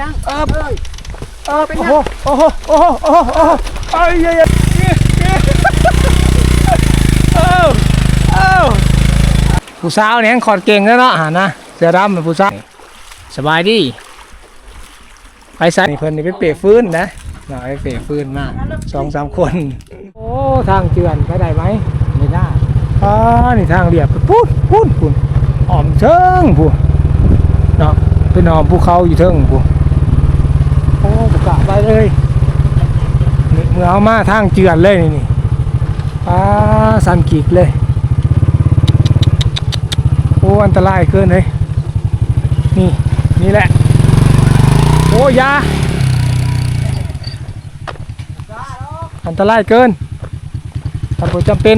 ยังเอิบเอ้ยเอิบเป็นโอ้ไงโหโอ้โหโอ้โหโอ้โหโอ้โหไอ้เหี้ยเหี้ยเหี้ยเอ้าเอ้าผู้สาวเนี่ยขอดเก่งแล้วเนาะอ่านะเสื้อดำเป็นผู้สาวสบายดีไปใส่นี่เพิ่นนี่ไปเปะฟื้นนะหน่อยไปเปะฟื้นมากสองสามคน โอ้ทางเจือนไปได้ไหมไม่ได้อ๋อนี่ทางเรียบพูดพูดพูดอ้อมเชิงพูดเนาะเป็นอ้อมภูเขาอยู่เทิงพูด โอ้ประกาไปเลยนี่เมื่อเอามาทางเจือนเลยนี่ปลาสันกิกเลย โอ้อันตรายเกินเลยนี่ นี่แหละ โอ้ยาอันตรายเกินถ้าผมจำเป็น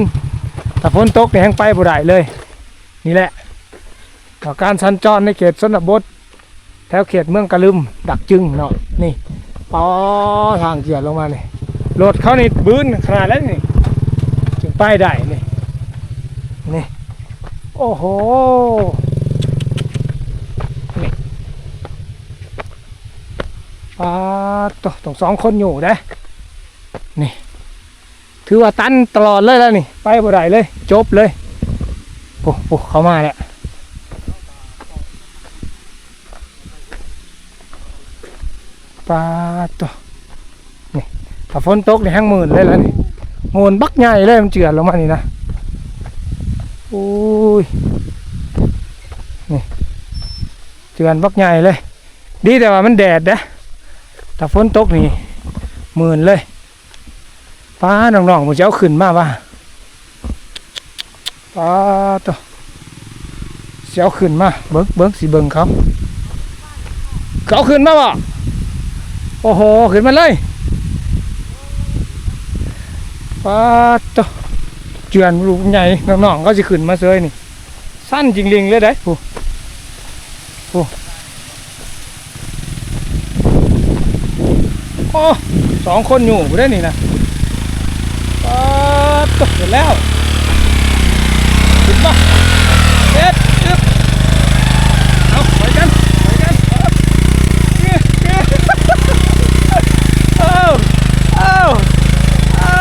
ถ้าฝนตกเนี่ยแห้งไปบ่ได้เลย นี่แหละต่อการสัญจรในเขตชนบท ถวเขตเมืองกะลึมดักจึงเนาะนี่ปอทางเกียรลงมานี่รถเขานี่บื้นขนาดแล้วนี่จึงไปได้นี่นี่โอ้โหนี่ปาตต้องสองคนอยู่ได้นี่ ถือว่าตันตลอดเลยแล้วนี่ ไปบ่ได้เลย จบเลยโอ้โหเขามาแล้ว ปลาตัวนี่ถ้าฝนตกนี่แห้งหมื่นเลยแล้วนี่โงนบักใหญ่เลยมันเจือนลงมานี่นะโอ้ยนี่เจือนบักใหญ่เลย ดีแต่ว่ามันแดดนะถ้าฝนตกนี่หมื่นเลยป้าน้องๆผมจะเอาขึ้นมาว่าป้าตัวจะเอาขึ้นมาเบิ้งเบิ้งสิเบิ้งเขาเขาเอาขึ้นมาบ่ โอ้โห ขึ้นมาเลยป้าตเจือนลูกใหญ่น้องๆก็จะขึ้นมาเซยนี่ สั้นจริงลิงเลยได้ผู้ผู้โอ้สองคนอยู่ได้นี่นะปาตเสร็จแล้วขึ้นมาเอ็ดจึ๊บเอาไปกันไปกันเอาเงี้ยเงี้ยเอาเอาเอา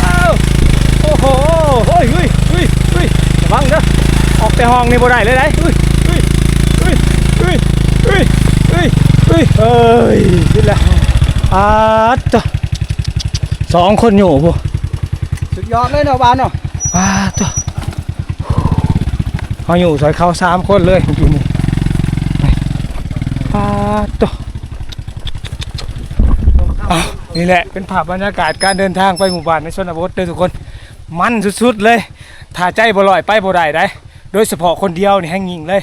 เอาโอ้โหเฮ้ยเฮ้ยเฮ้ยเฮ้ยระวังเด้อ ออกแต่ห้องนี่บ่ได้เลยได้เฮ้ยเฮ้ยเฮ้ยเฮ้ยเฮ้ยเฮ้ยเฮ้ยเอ้ยขึ้นแล้วปาดตกสองคนอยู่พวกสุดยอดเลยเนาะบ้านเนาะว้าตัวเขาอยู่ซอยเขาสามคนเลยอยู่นี่ว้าตัวอ้าวนี่แหละเป็นภาพบรรยากาศการเดินทางไปหมู่บ้านในชนบทเด้อทุกคน มันสุดๆเลย ถ้าใจบ่ลอยไปบ่ได้ได้ โดยเฉพาะคนเดียวนี่แห้งยิงเลย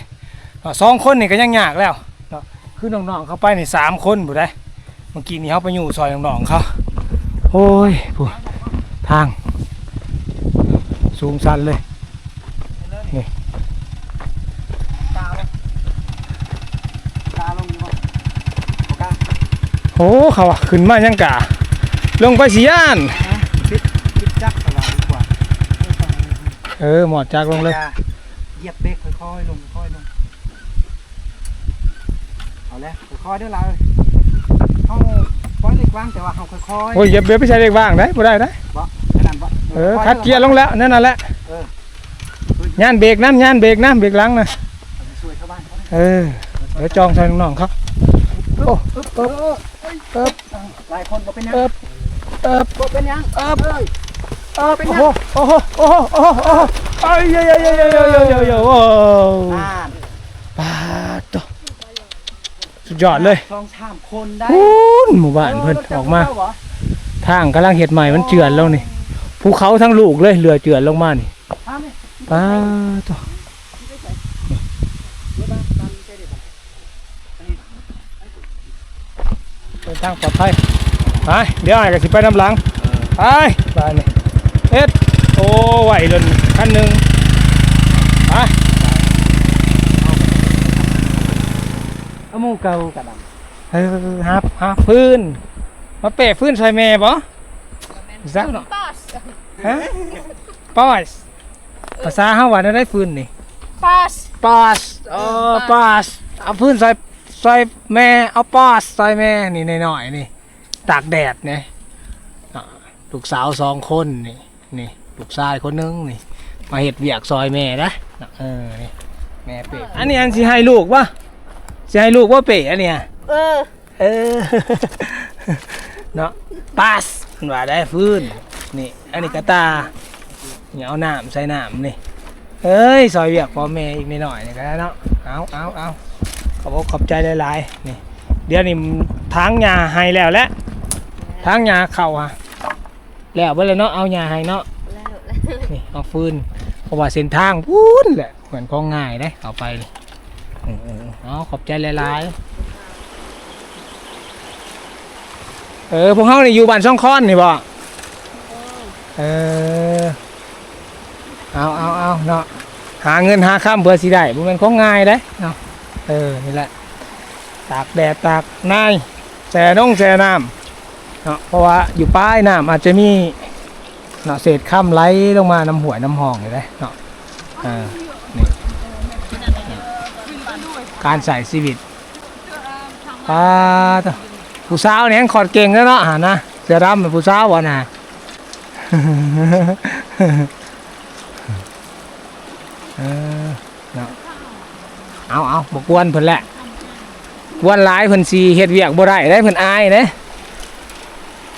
อ่าสองคนนี่ก็ยังยากแล้วเนาะคือน้องๆเขาไปนี่สามคนบ่ได้เมื่อกี้นี้เขาไปอยู่ซอยน้องๆเขาโอ้ยผู้ทาง สูงสันเลยตาลงตาลงอยู่บ่บ่กล้าโอ้เขาอะขึ้นมายังกะลงไปสีย่านคิดคิดจักสว่างดีกว่าเออหมอดจากลงเลยอาเห ยียบเบรกค่อยๆลงค่อยๆลงเอาแล้วค่อยๆเด้อเราเฮาปล่อยเล็กวางแต่ว่าเฮาค่อยๆโอ้ยเหย็บเบี้ยไปใช้เด็กว่างได้บ่ได้ได้แค่นั้นบ่เออคัดเกียร์ลงแล้วนั่นน่ะแหละย่านเบรกน้ำย่านเบรกน้ำเบรกหลังนะช่วยชาวบ้านเขาเออเดี๋ยวจองใส่น้องๆเขาโอ้ปึ๊บปึ๊บปึ๊บหลายคนก็เป็นยังเอิบเอิบก็เป็นยังเอิบ เอ้ยเอิบโอ้โหโอ้โหโอ้โหโอ้โหโอ้โหไอ้ยเยยเยยเยยเยยเยยเยยเยยโอ้อ่านปาดตัวสุดยอดเลยสองสามคนได้พูนหมู่บ้านเพิ่นออกมา ทางกำลังเห็ดใหม่มันเจือนแล้วนี่ภูเขาทั้งลูกเลยเรือเจือนลงมานี่ป้าตัวเดินทางปลอดภัยไปเดี๋ยวไอ้ก็สิไปน้ำหลังไปไปนี่ เอ็ดโอ้ไหวเลยขั้นหนึ่งไปเอาหมูเก่ากระดเออหาหาพื้น มาเปะพื้นใส่แม่บ่ซักเนาะ Paas. ฮะปอสภาษาเฮาว่าได้ฟื้นนี่ Paas. ปอสเออปอสเอาพื้นใส่ซอยแม่เอาปอสซอยแม่นี่หน่อยๆนี่ ตากแดดเนี่ยอ่าลูกสาวสองคนนี่ นี่ลูกชายคนหนึงนี่ มาเห็ดเวียกซอยแม่นะเออนี่แม่เป๋อันนี้อันสิให้ลูกวะสิให้ลูกว่าเป๋อันเนี้ยเออเออเนาะปาสมันว่าได้ฟื้นนี่อันนี้กระตาเนี่ยเอาน้ำใส่น้ำนี่เอ้ยซอยเวียกพ่อแม่อีกนิดหน่อยนี่ก็ได้เนาะเอาเอาเอาขอบอกขอบใจหลายๆนี่เดี๋ยวนี้ทางหญ้าให้แล้วแหละทางหญ้าเข้าฮะ แล้วไปเลยเนาะเอาหญ้าให้เนาะแล้วแล้วนี่เอาฟืนเพราะว่าเส้นทางพูนแหละเหมือนของง่ายได้เอาไปนี่เออเออเอาขอบใจหลายๆเออพวกเขานี่อยู่บ้านช่องค้อนนี่บ่เออเอาเอาเอาเนาะหาเงินหาข้ามเพื่อสิได้บ่แม่นของง่ายได้เนาะเออนี่แหละตากแดดตากนายแช่น้องแช่น้ำ เนาะเพราะว่าอยู่ป้ายน้ำอาจจะมีเนาะเศษข้ามไหลลงมาน้ำหวยน้ำหองเลยได้เนาะอ่านี่การใส่ชีวิตป้าผู้สาวเนี่ยขอดเก่งแล้วเนาะหานะเสือดำเป็นผู้สาววะน่ะเออเนาะเอาเอาบกวนเพิ่นแหละกวนหลายเพิ่นสีเฮ็ดเวียกบ่ได้ได้เพิ่นอายเด้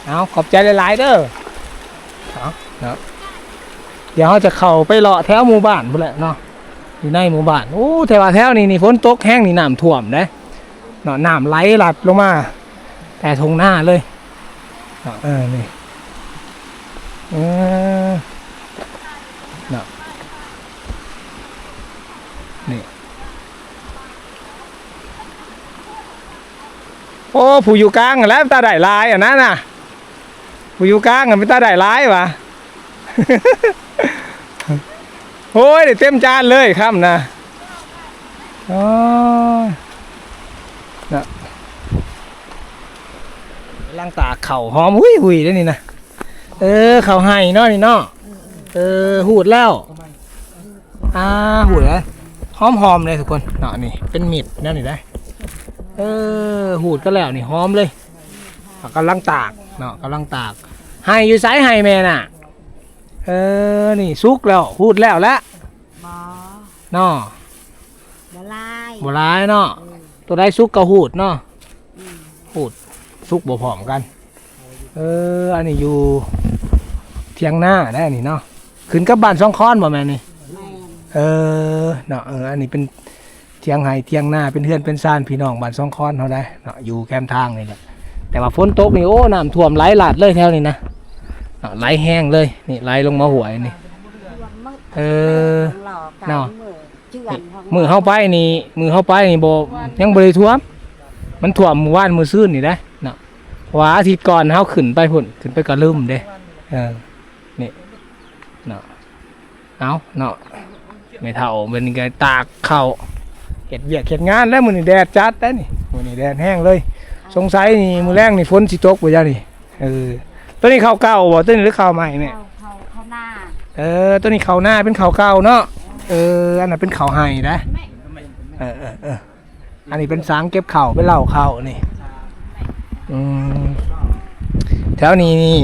เอาขอบใจหลายๆเด้อเดี๋ยวเขาจะเข้าไปเลาะแถวหมู่บ้านพุ่นแหละเนาะอยู่ในหมู่บ้านโอ้แต่ว่าแถวนี้นี่ฝนตกแห้งนี่น้ำท่วมเด้เนาะน้ำไหลหลัดลงมา แต่ทงหน้าเลยเนาะเออนี่เออเนาะนี่โอ้ ผู้อยู่กลางแล้วตาได้ลายอะนะน่ะ ผู้อยู่กลางอะเป็นตาได้ลายวะโอ้ยเต็มจานเลยครับนะอ๋อนะล่างตาเข่าหอมหุยหุยได้นี่นะเออเข่าให้เนาะนี่เนาะเออหูดแล้วอ่าหูดแล้วหอมหอมเลยทุกคนเนาะนี่เป็นมิดนั่นนี่ได้เออหูดก็แล้วนี่หอมเลยกำลังตากเนาะกำลังตาก ให้อยู่ไซให้แม่น่ะ เออ นี่สุกแล้วพูดแล้วละหมอเนาะละลายบ่ร้ายเนาะตัวได้สุกกับหูดเนาะหูดสุกบ่พร้อมกัน เออ อันนี้อยู่เทียงหน้าได้อันนี้เนาะขึ้นกับบ้านสองค้อนบ่แม่นี่ แม่นเออเนาะเอออันนี้เป็นเทียงไห้เทียงหน้าเป็นเฮือนเป็นซานพี่น้องบ้านสองค้อนเขาได้เนาะอยู่แคมทางนี่แหละแต่ว่าฝนตกนี่โอ้น้ำท่วมไหลหลาดเลยแถวนี้นะ เนาะไหลแห้งเลย นี่ไหลลงมาหวยนี่มือเออหลอกกันเนาะมือเชื่อนของมือเข้าไปนี่มือเข้าไปนี่บ่ยังบ่ได้ท่วม มันท่วมมื้อวานมื้อซื่นนี่ได้เนาะเพราะว่าอาทิตย์ก่อนเฮาขึ้นไปพุ่นขึ้นไปกระลืมเด้เออนี่เนาะเอาเนาะไม่เท่าเป็นไงตากเข้าวเฮ็ดเวียกเฮ็ดงานแล้วมื้อนี้แดดจัดได้นี่มื้อนี้แดดแห้งเลย สงสัยนี่มื้อแรงนี่ฝนสิตกบ่จ้ะนี่เออ ตัวนี้ข้าวเก่าบ่ตัวนี้หรือข้าวใหม่แม่เข้าเข้าเข้าหน้าเออตัวนี้เขาหน้าเป็นเขาเก่าเนาะเอออันนั้นเป็นเขาไห้นะเออเออเอออันนี้เป็นสางเก็บเข่าเป็นเหล่าเข่านี่อืมแถวนี้นี่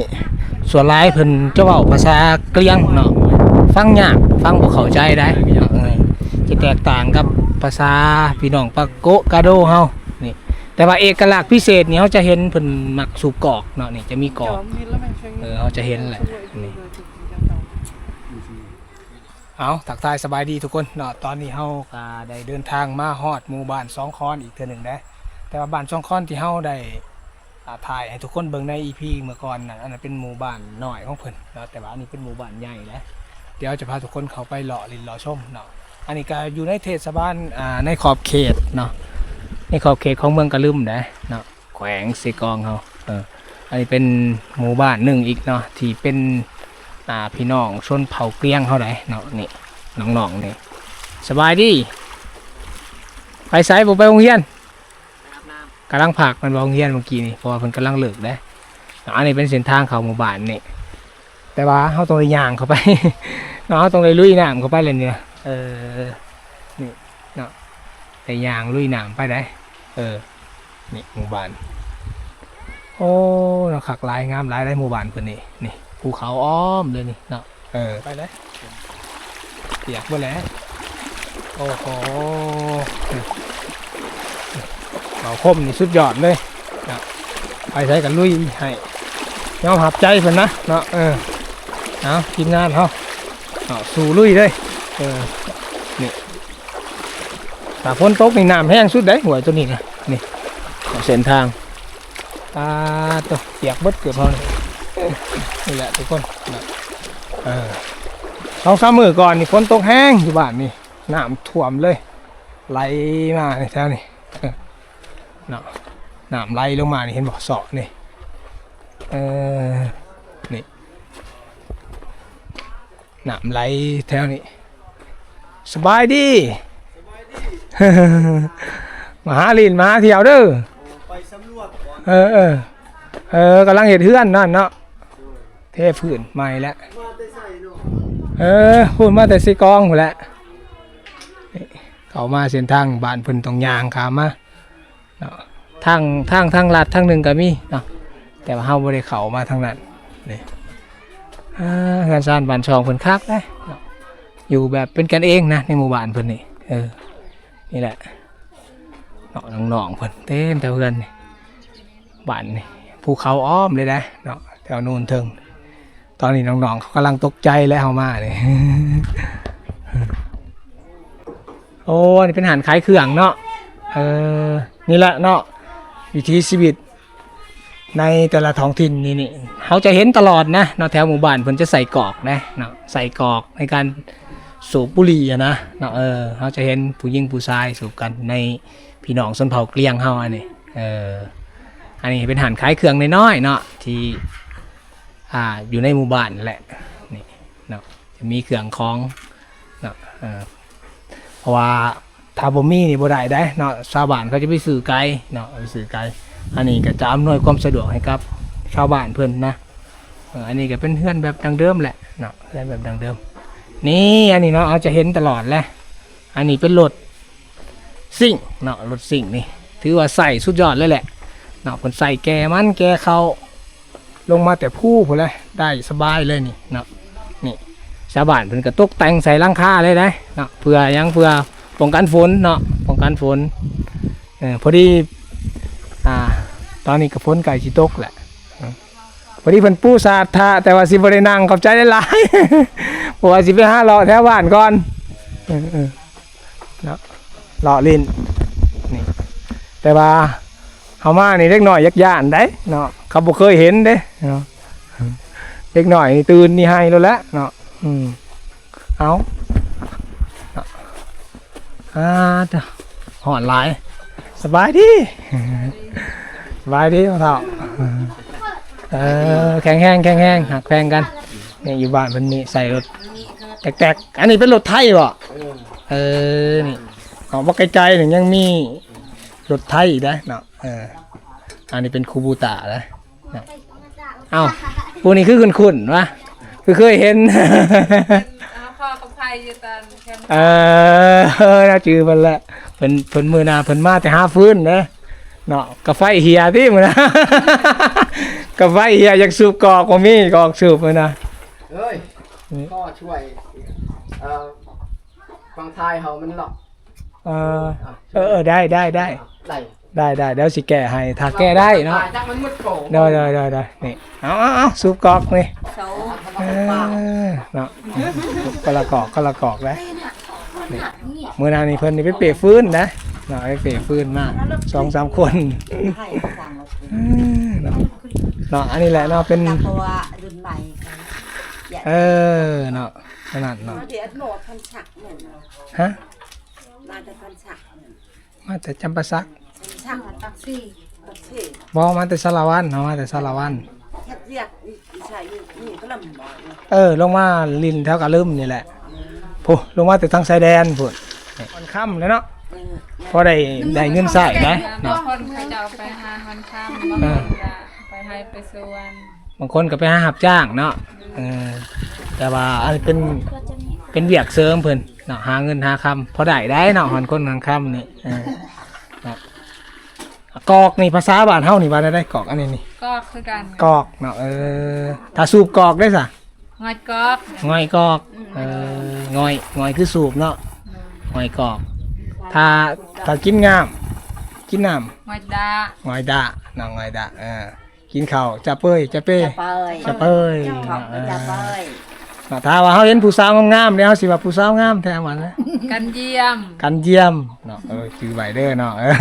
ส่วนร้ายเพิ่นจะเว้าภาษาเกลียงเนาะฟังยากฟังบ่เข้าใจได้เออจะแตกต่างกับภาษาพี่น้องปากโกะกาโดเฮานี่ แต่ว่าเอกลักษณ์พิเศษนี่เฮาจะเห็นเพิ่นมักสูบกอกเนาะนี่จะมีกอก เออเขาจะเห็นแหละนี่เอาถักทายสบายดีทุกคนเนาะตอนนี้เฮาก็ได้เดินทางมาฮอดหมู่บ้านสองคอนอีกเทื่อหนึ่งนะแต่ว่าบ้านสองคอนที่เฮาได้อ่าถ่ายให้ทุกคนเบิ่งใน EP เมื่อก่อนน่ะอันนั้นเป็นหมู่บ้านน้อยของเพิ่นเนาะแต่ว่าอันนี้เป็นหมู่บ้านใหญ่นะเดี๋ยวจะพาทุกคนเข้าไปเลาะลินเลาะชมเนาะอันนี้ก็อยู่ในเทศบาลอ่าในขอบเขตเนาะ ในขอบเขตของเมืองกระลืมนะเนาะแขวงเซกองเฮาเอออันนี้เป็นหมู่บ้านหนึ่งอีกเนาะที่เป็นอ่าพี่น้องชนเผ่าเกลี้ยงเฮาได้เนาะนี่น้องๆนี่สบายดีไปไสบ่ไปโรงเรียนกำลังผักมันไปโรงเรียนเมื่อกี้นี่เพราะว่าเพิ่นกำลังเลิกเด้อันนี้เป็นเส้นทางเขาหมู่บ้านนี่แต่ว่าเฮาต้องได้ย่างเข้าไปเนาะเาต้องได้ลุยน้ำเข้าไปเลยเนี่ยเออนี่เนาะได้ย่างลุยน้ำไปได้ เออ นี่หมู่บ้าน โอ้เนาะขักหลายงามหลายได้หมู่บ้านเพิ่นนี่ นี่ภูเขาอ้อมเลยนี่เนาะ เออ ไปเลยเปียกหมดแล้ว โอ้โหเขาคมนี่สุดยอดเลยเนาะไปใช้กันลุยให้ยอมหับใจเพิ่นนะเนาะ เออ เอาทีมงานเขาเนาะสู่ลุยเลย เออนี่ ถ้าฝนตกในน้ำแห้งสุดได้หวยตัวนี้นะนี่เส้นทางตาตัวเปียกเบิดเกือบพอนี่นี่แหละทุกคนนะเออสองสามมือก่อนนี่ฝนตกแห้งอยู่บ้านนี่น้ำท่วมเลย ไหลมาในแถวนี้น้ำไหลลงมานี่เห็นบ่เสาะนี่เออนี่น้ำไหลแถวนี้สบายดี มาหาลินมาหาเที่ยวเด้อไปสำรวจก่อนเออเออเออกำลังเห็ดเฮือนนั่นเนาะเทพื้นใหม่แล้วมาได้ใส่เนาะเออพูดมาแต่สิกองหมดแล้วนี่เขามาเส้นทางบ้านเพิ่นตรงยางขามาเนาะทางทางทางลัดทางหนึ่งก็มีเนาะแต่ว่าเฮาบ่ได้เข้ามาทางนั้นนี่อ่างานสร้างบ้านช่องเพิ่นคักได้เนาะอยู่แบบเป็นกันเองนะในหมู่บ้านเพิ่นนี่เออ นี่แหละเนาะน้องๆเพิ่นเต็มแต่เพื่อนนี่บ้านนี่ภูเขาอ้อมเลยนะเนาะแถวนูนเทิงตอนนี้น้องๆเขากำลังตกใจแล้วเอามาเนี่ยโอ้นี่เป็นอาหารขายเครื่องเนาะเออนี่แหละเนาะวิถีชีวิตในแต่ละท้องถิ่นนี่นี่เขาจะเห็นตลอดนะเนาะแถวหมู่บ้านเพิ่นจะใส่กอกนะเนาะใส่กอกในการ สูบบุหรี่อะนะเนาะเออเขาจะเห็นผู้หญิงผู้ชายสูบกันในพี่น้องชนเผ่าเกลียงเฮาอันนี้เอออันนี้เป็นอาหารขายเครื่องน้อยๆเนาะที่อ่าอยู่ในหมู่บ้านนั่นแหละนี่เนาะจะมีเครื่องของเนาะเออเพราะว่าถ้าบ่มีนี่บ่ได้ได้เนาะชาวบ้านเขาจะไปซื้อไกลเนาะไปซื้อไกลอันนี้ก็จะอำนวยความสะดวกให้กับชาวบ้านเพิ่นนะอันนี้ก็เป็นเฮือนแบบดังเดิมแหละเนาะเฮือนแบบดังเดิม นี่อันนี้เนาะเอาจะเห็นตลอดแหละอันนี้เป็นรถซิ่งเนาะรถซิ่งนี่ ถือว่าใส่สุดยอดเลยแหละเนาะเพิ่นใส่แกมันแกเขาลงมาแต่ผู้พุ่นเลยได้สบายเลยนี่เนาะนี่ชาวบ้านเพิ่นก็ตกแต่งใส่ลังคาเลยได้เนาะเพื่อยังเพื่อป้องกันฝนเนาะป้องกันฝนเออพอดีอ่าตอนนี้ก็ฝนไก่สิตกแหละพอดีเพิ่นปูสาดทาแต่ว่าสิบ่ได้นั่งขอบใจหลายๆ เพราะว่าสิไปหาเลาะแถวบ้านก่อนเออเออเนาะเลาะลิ้นนี่แต่ว่าเขามานี่เล็กหน่อยยักย่านได้เนาะเขาบ่เคยเห็นเด้เนาะเล็กหน่อยนี่ตื่นนี่ให้แล้วแหละเนาะอืมเอาเนาอ่าเด้อหอนหลายสบายดีสบายดีพ่อเฒ่าเออแข็งแห้งแข็งแห้งหักแพงกันนี่อยู่บ้านเพิ่นนี่ใส่รถ แตกๆ อันนี้เป็นรถไทยบ่เออนี่ของบ่ไกลๆนี่ยังมีรถไทยอีกนะเนาะเอออันนี้เป็นคูบูตะนะเนาะเอ้าพวกนี้คือคุณคุณวะคือเคยเห็นเอาพ่อกับใครอยู่ตอนแคมป์เออเออน่าจือเพิ่นละเพิ่นเพิ่นมือหนาเพิ่นมาแต่หาฟื้นนะเนาะกาไฟเฮียที่มื้อนะกาไฟเฮียอยากสูบกอกบ่มีกอกสูบมื้อนะเฮ้ยนี่ก็ช่วย เอ่อฟังไทยเขามันหลอกเออเออเออได้ได้ได้ไหลได้ได้เดี๋ยวสิแก้ให้ถ้าแก้ได้เนาะจักมันมุดโผได้ได้ได้ได้นี่เอาเอาเอาสูบกอกนี่โซ่เออเนาะกะละกอกกะละกอกแล้วมื่อหนานี่เพิ่นนี่ไปเปะฟื้นนะเนาะไปเปะฟื้นมาสองสามคนให้สั่งเออเนาะเนาะอันนี้แหละเนาะเป็นจากเพราะว่ารุ่นใหม่กันเออเนาะ ขนาดเนาะเดี๋ยวโหนดพันฉักเหมือนฮะมาจะพันฉักมาแต่จำปาสักช่างตักซี่ตักซี่บอมาแต่สารวันเนาะมาแต่สารวันแค่เรียกใช่นี่ก็ลำบากเออลงมาลินแถวกะลืมนี่แหละพูลงมาแต่ทางชายแดนพูดมันค่ำเลยเนาะพอได้ได้เงินใส่นะบางเนาะคนเขาจะเอาไปหาฮันข้ามบางคนจะไปให้ไปสวนบางคนก็ไปหาหับจ้างเนาะเออ แต่ว่าอันนี้เป็นเป็นเวียกเสริมเพิ่นเนาะหาเงินหาคำพอได้ได้เนาะหอนคนหางคำนี่เออเนาะกอกนี่ภาษาบ้านเฮานี่ว่าได้ได้กอกอันนี้นี่ก็คือกันกอกเนาะเออถ้าสูบกอกได้ซะงอยกอกง่อยกอกเออง่อยง่อยคือสูบเนาะง่อยกอก ถ้าถ้ากินงาม กินน้งอยดาำง่อยดะน้องง่อยดะเออกินข้าวจะเป้ยจะเป้จะเปยจะเป้ยขอบจะเปยเนาะ ถ้าว่าเฮาเห็นผู้สาวงามๆเนี่ยเฮาสิว่าผู้สาวงามแท้มันนะกันเยี่ยมกันเยี่ยมเนาะเออชื่อไวเดอร์เนาะเออ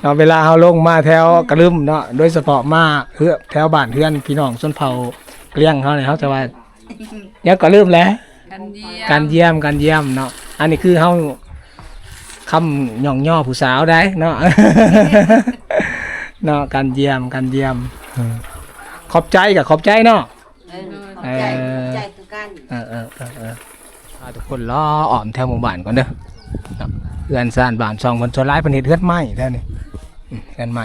เนาะเวลาเฮาลงมาแถวกระลึมเนาะโดยเฉพาะมาเฮือแถวบ้านเพื่อนพี่น้องชนเผ่าเกลี้ยงเขาเนี่ยเขาจะว่าเดี๋ยวก็ลืมแล้วกันเยี่ยมการเยี่ยมการเยี่ยมเนาะอันนี้คือเฮาคำหย่องย่อผู้สาวได้เนาะเนาะการเยี่ยมการเยี่ยมเออขอบใจกับขอบใจเนาะ เออขอบใจขอบใจคือกันเออเออเออเออพาทุกคนล้ออ้อมแถวหมู่บ้านก่อนเด้อเนาะเฮือนซ่านบ้านช่องมันชนร้ายประเทศเฮือนใหม่แท้นี่อืมเฮือนใหม่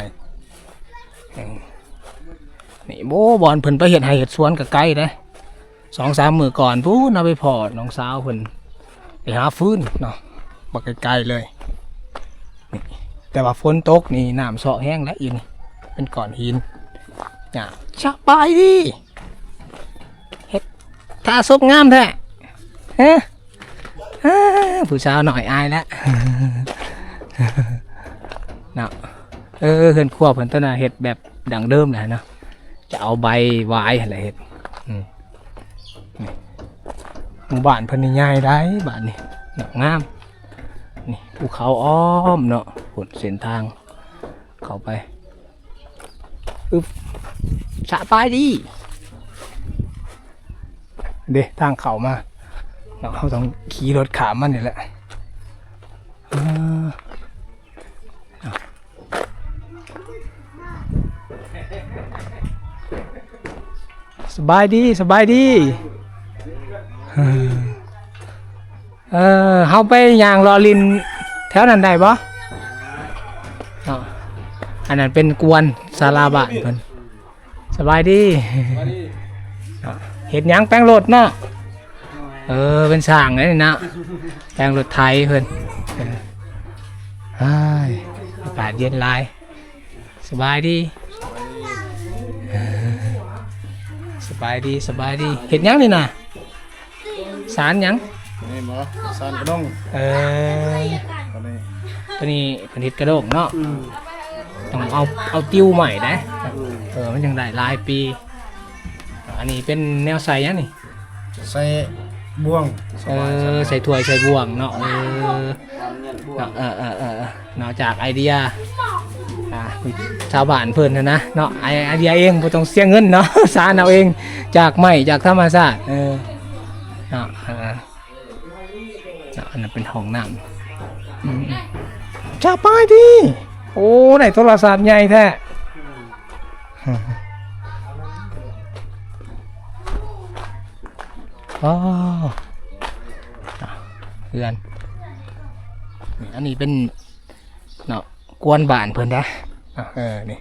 อืมนี่โบบอลเพิ่นไปเฮ็ดให้เฮ็ดสวนกับไก่เด้สองสามมื้อก่อนพูนเอาไปพอน้องสาวเพิ่นไปหาฟืนเนาะบักไกลๆเลยนี่แต่ว่าฝนตกนี่น้ำเซาะแห้งแล้วอยู่นี่เป็นก้อนหินเนี่ยสบายดี ทาซบงามแท้ฮะฮ่าผู้สาวหน่อยอายแล้วเนาะเออเฮือนครัวเพิ่นต้นน่ะเฮ็ดแบบดังเดิมแหละเนาะจะเอาใบวายอะไรเฮ็ดนี่หมู่บ้านเพิ่นนี่ใหญ่ได้บ้านนี่เนาะงามนี่ภูเขาอ้อมเนาะผลเส้นทาง เข้าไปอึบสะปายดี เด้ทางเขามาเราเขาต้องขี่รถขามมันนี่แหละอ่าเอาสบายดีสบายดีเออเฮาไปย่างรอลินแถวนั้นได้ปะอ๋ออันนั้นเป็นกวนซาลาบานเพิ่นสบายดี เห็ดหยังแป้งรถเนาะเออเป็นสร้างเลยนี่นะแป้งรถไทยเพิ่นเออเฮ้ยอากาศเย็นหลาย สบายดีเออสบายดีสบายดีเห็ดหยังนี่นะสารหยังนี่หมอสานกระดงเออตอนนี้ตัวนี้เป็นเห็ดกระโดกเนาะต้องเอาเอาติ้วใหม่นะเออมันยังได้หลายปี อันนี้เป็นแนวใส่ยังนี่ ใส่บ่วงเออใส่ถ้วยใส่บ่วงเนาะเออเนาะเออเออเออเออนอกจากไอเดียอ่าชาวบ้านเพิ่นนะนะเนาะไอไอเดียเองบ่ต้องเสียเงินเนาะ สารเอาเองจากไม้จากธรรมชาติเออเนาะเออเนาะอันนั้นเป็นห้องน้ำอืมจะไปดิโอ้ได้โทรศัพท์ใหญ่แท้ อ๋อเพื่อนอันนี้เป็นเนาะกวนบ้านเพิ่อนนะเออนี่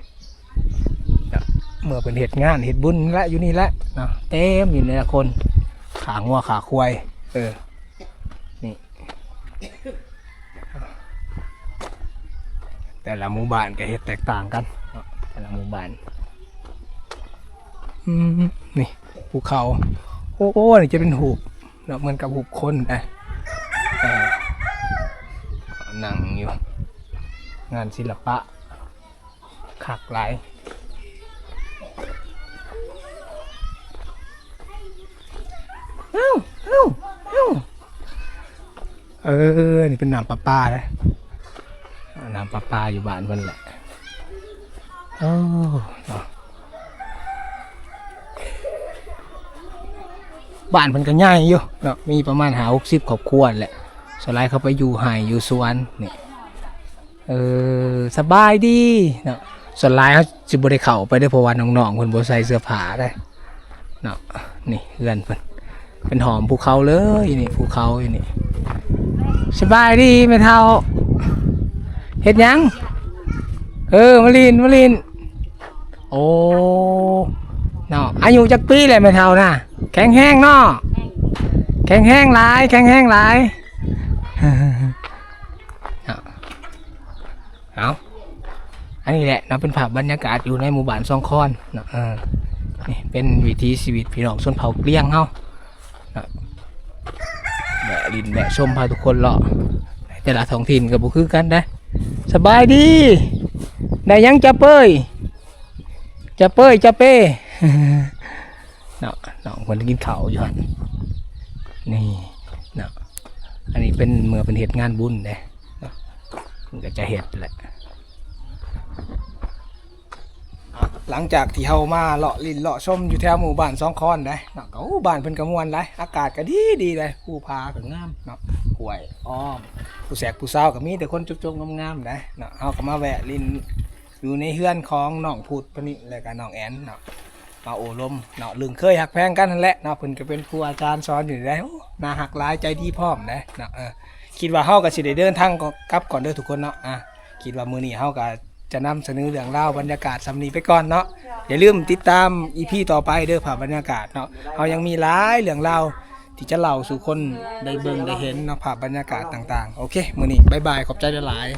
เนาะเมื่อเป็นเหตุงานเหตุบุญละอยู่นี่ละเนาะเต็มอยู่ในละคน ขางัวขาควายเออนี่แต่ละหมู่บ้านก็เห็ดแตกต่างกันแต่ละหมู่บ้านอืมนี่ภูเขา โอ้โหนี่จะเป็นหูบเนาะเหมือนกับหูบคนนะนั่งอยู่งานศิลปะขักหลายเอ้าเอ้าเอ้าเออนี่เป็นน้ำประปลาเลยน้ำประปลาอยู่บ้านเพิ่นแหละ โอ้เนาะ บ้านเพิ่นก็ใหญ่อยู่เนาะมีประมาณหาหกสิบครอบครัวแหละสไลด์เข้าไปอยู่ไห่อยู่สวนนี่เออสบายดีเนาะสไลด์เขาจิบได้เข้าไปได้เพราะว่าน้องๆเพิ่นบ่ใส่เสื้อผ้าได้เนาะนี่เพื่อนเพิ่นเป็นหอมภูเขาเลยนี่ภูเขาอยู่นี่สบายดีแม่เฒ่าเฮ็ดยังเออมาลินมาลินโอ้ เนาะอายุจักปีเลยแม่เฒ่าน่ะแข็งแห้งเนาะแข็งแห้งหลายแข็งแห้งหลายเอาอันนี้แหละเนาะเป็นภาพบรรยากาศอยู่ในหมู่บ้านซองคอนเนาะเออนี่เป็นวิถีชีวิตพี่น้องชนเผ่าเกลี้ยงเฮาเนาะแบะลินแบะชมพาทุกคนเลาะแต่ละท้องถิ่นก็บ่คือกันได้สบายดี ได้ยังจะเป้ยจะเป้ยจะเป้ เนาะน้องคนกินข้าอยู่หั่นนี่เนาะอันนี้เป็นเมื่อเป็นเหตุงานบุญเด้เนาะมันก็จะเห็ดแหละหลังจากที่เฮามาเลาะลินเลาะชมอยู่แถวหมู่บ้านสองคอนได้เนาะก็อ้บ้านเพิ่นก็ม่วนได้อากาศก็ดีดีเลยผู้พาก็งามเนาะห้วยอ้อม ผู้แสกผู้สาวก็มีแต่คนจุกๆงามๆได้เนาะเฮาก็มาแวะลินอยู่ในเฮือนของน้องพูดปนี่แล้วก็น้องแอนเนาะ มาโอ้ลมเนาะลึงเคยหักแพงกันนั่นแหละเนาะเพิ่นก็เป็นครูอาจารย์สอนอยู่ได้โอ้น่าหักหลายใจดีพร้อมได้เนาะเออคิดว่าเฮาก็สิได้เดินทางกลับก่อนเด้อทุกคนเนาะอะคิดว่ามื้อนี้เฮาก็จะนำเสนอเรื่องราวบรรยากาศสำนีไปก่อนเนาะอย่าลืมติดตามอีพีต่อไปเด้อผ่าบรรยากาศเนาะเรายังมีหลายเรื่องราวที่จะเล่าสู่คนได้เบิ่งได้เห็นเนาะผ่าบรรยากาศต่างๆ โอเคมื้อนี้บ๊ายบายขอบใจหลาย